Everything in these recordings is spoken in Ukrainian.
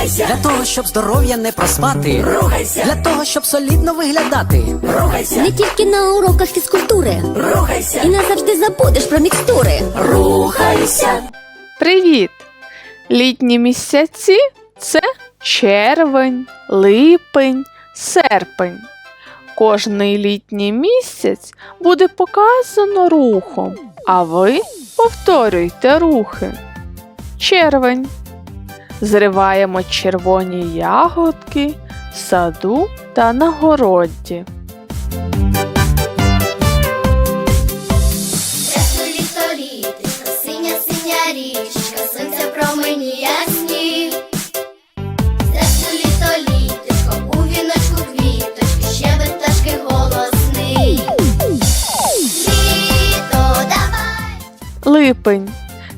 Рухайся, Для того, щоб здоров'я не проспати. рухайся, Для того, щоб солідно виглядати. рухайся, Не тільки на уроках фізкультури. рухайся, І назавжди забудеш про мікстури. рухайся. Привіт! Літні місяці це червень, липень, серпень. Кожний літній місяць буде показано рухом, а ви повторюйте рухи. Червень. Зриваємо червоні ягодки в саду та на городі. Липень.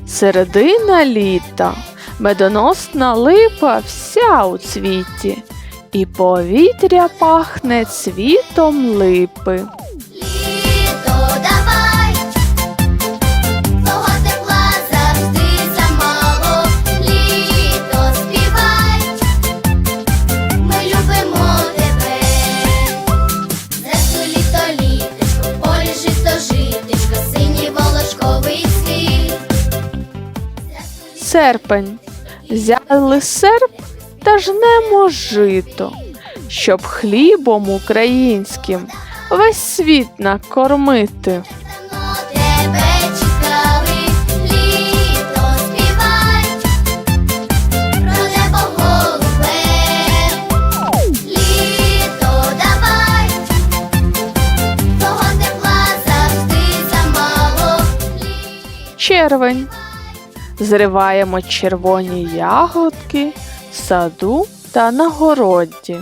Середина літа. Медоносна липа вся у цвіті, і повітря пахне цвітом липи. Серпень. Взяли серп та жнемо жито, щоб хлібом українським весь світ накормити. Червень. Зриваємо червоні ягодки в саду та на городі.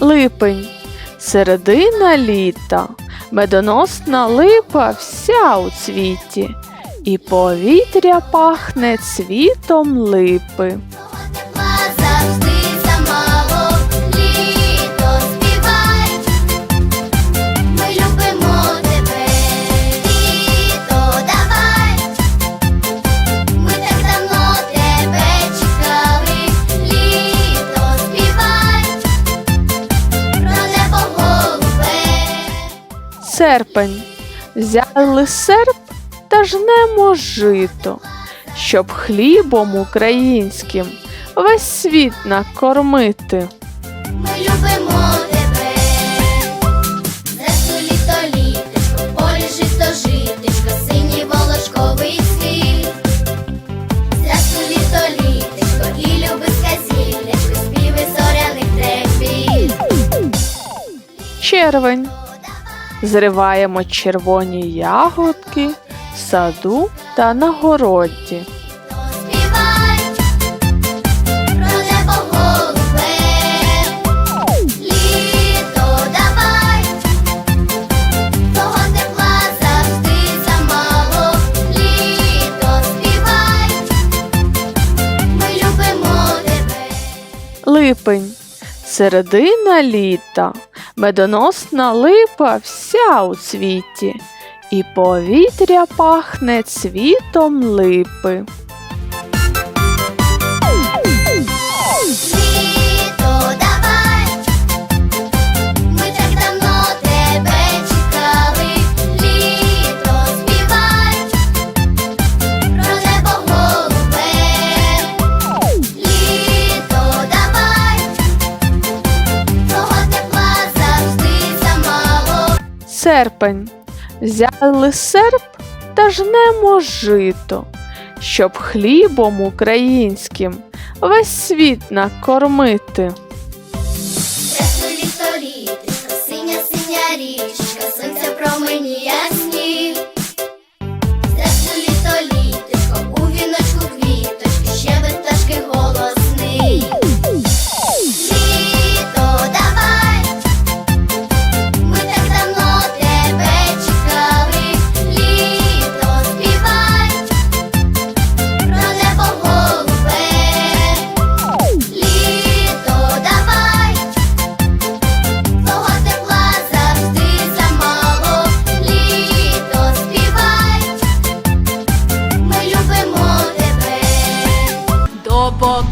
Липень. Середина літа. Медоносна липа вся у цвіті, і повітря пахне цвітом липи. Серпень. Взяли серп та жнемо жито, щоб хлібом українським весь світ накормити. Ми любимо тебе, зрешту літо літочко, в полі жито синій волошковий світ. Зрешту літо літочко, і любиська зіллячко, співи зоряних трепіт. Червень. Зриваємо червоні ягодки в саду та на городі. Липень. Середина літа. Медоносна липа вся у цвіті, і повітря пахне цвітом липи. Серпень. Взяли серп та жнемо жито, щоб хлібом українським весь світ накормити.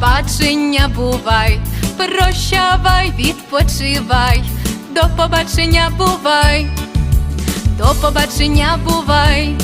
Побачення, бувай, прощавай, відпочивай, до побачення, бувай, до побачення, бувай.